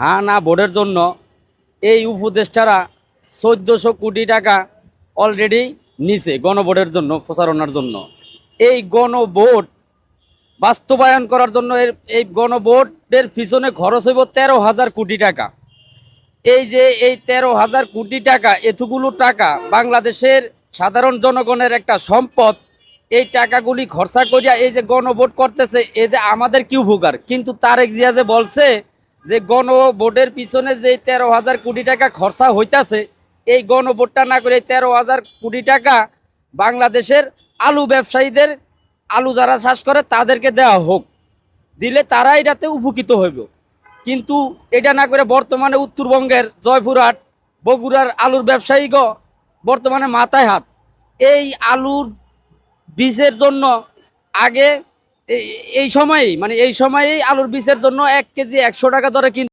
হ্যাঁ না ভোটের জন্য এই উপদেষ্টারা চোদ্দোশো কোটি টাকা অলরেডি নিছে গণভোটের জন্য প্রচারণার জন্য। এই গণভোট বাস্তবায়ন করার জন্য এর এই গণভোটের পিছনে খরচ হইব তেরো হাজার কোটি টাকা। এই যে এই তেরো হাজার কোটি টাকা, এতগুলো টাকা বাংলাদেশের সাধারণ জনগণের একটা সম্পদ, এই টাকাগুলি খরচা করিয়া এই যে গণভোট করতেছে, এতে আমাদের কি উপকার? কিন্তু তারেক জিয়া যে বলছে যে গণ গণভোটের পিছনে যে তেরো হাজার কোটি টাকা খরচা হইতাছে, এই গণ গণভোটটা না করে তেরো হাজার কোটি টাকা বাংলাদেশের আলু ব্যবসায়ীদের আলু যারা চাষ করে তাদেরকে দেওয়া হোক। দিলে তারা এটাতে উপকৃত হইব। কিন্তু এটা না করে বর্তমানে উত্তরবঙ্গের জয়পুরহাট, বগুড়ার আলুর ব্যবসায়ীগ বর্তমানে মাথায় হাত। এই আলুর বীজের জন্য আগে এই- সময়েই মানে এই সময়ে আলুর বীজের জন্য এক কেজি একশো টাকা দরে কিন